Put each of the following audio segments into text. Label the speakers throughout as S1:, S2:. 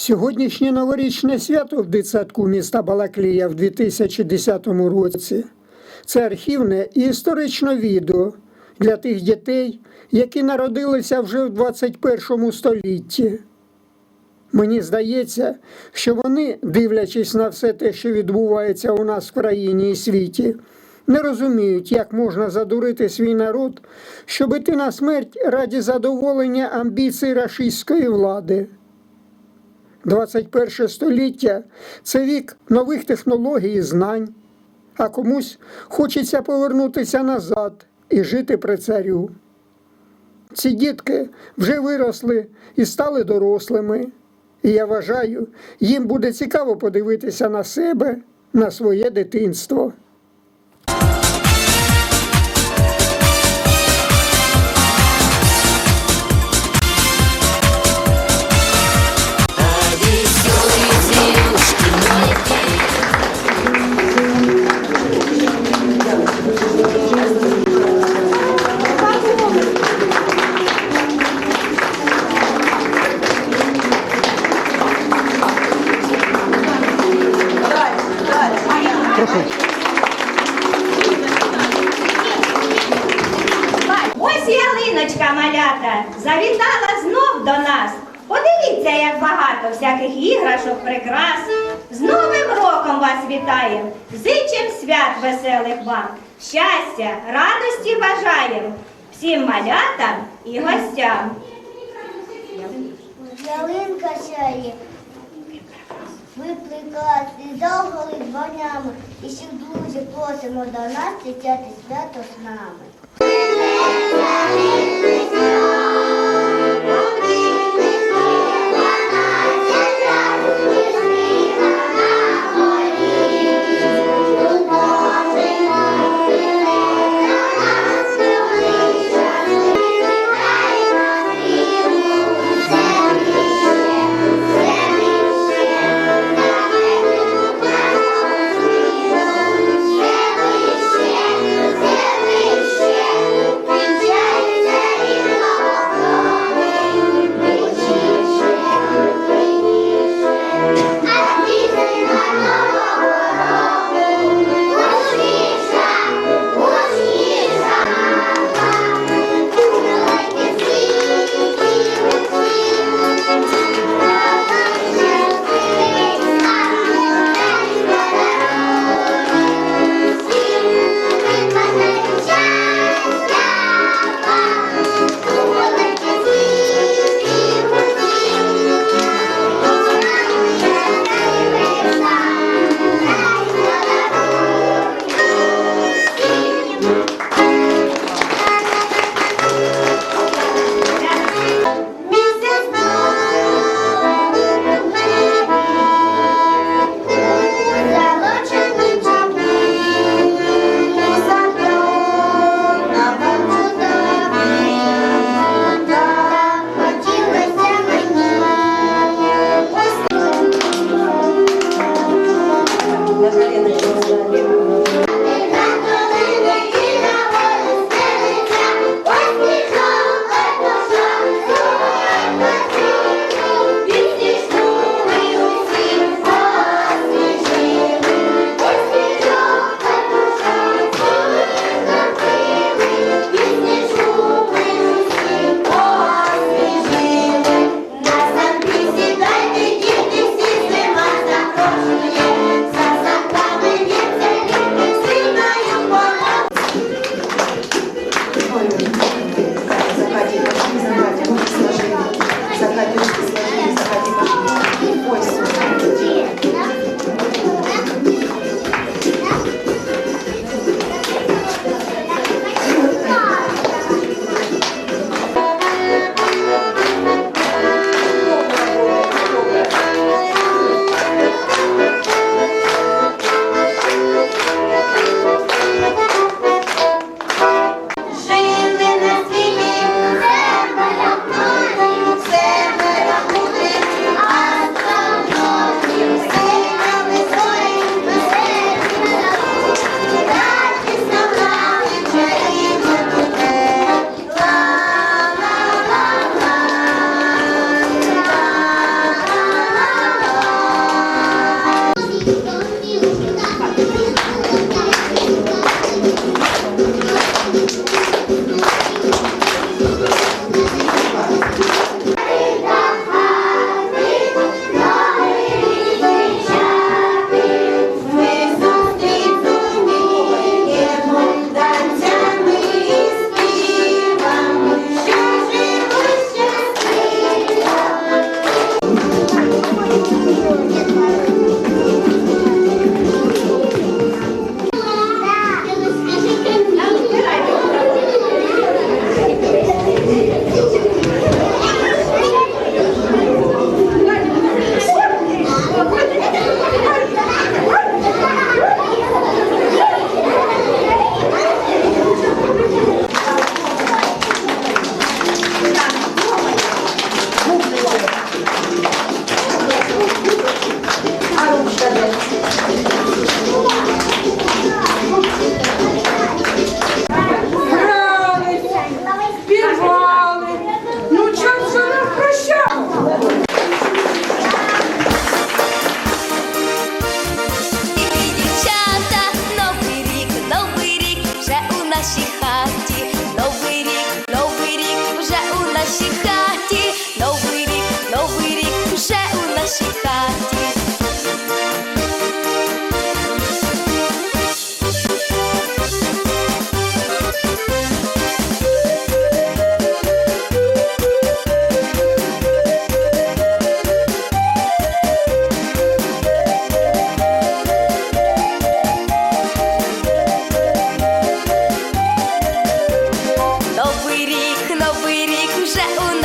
S1: Сьогоднішнє новорічне свято в дитсадку міста Балаклія в 2010 році це архівне і історичне відео для тих дітей, які народилися вже в 21 столітті. Мені здається, що вони, дивлячись на все те, що відбувається у нас в країні і світі, не розуміють, як можна задурити свій народ, щоб іти на смерть раді задоволення амбіцій рашистської влади. 21 століття це вік нових технологій і знань, а комусь хочеться повернутися назад і жити при царю. Ці дітки вже виросли і стали дорослими, і я вважаю, їм буде цікаво подивитися на себе, на своє дитинство.
S2: Ось ялиночка малята завітала знов до нас. Подивіться, як багато всяких іграшок, прикрас. З Новим роком вас вітаєм, зичим свят веселих вам. Щастя, радості бажаєм всім малятам і гостям.
S3: Ялинка сяє, випликає довгими дзвонями, і всіх друзів просимо до нас святи свято з нами.
S4: Thank you.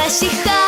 S4: Flash Hub.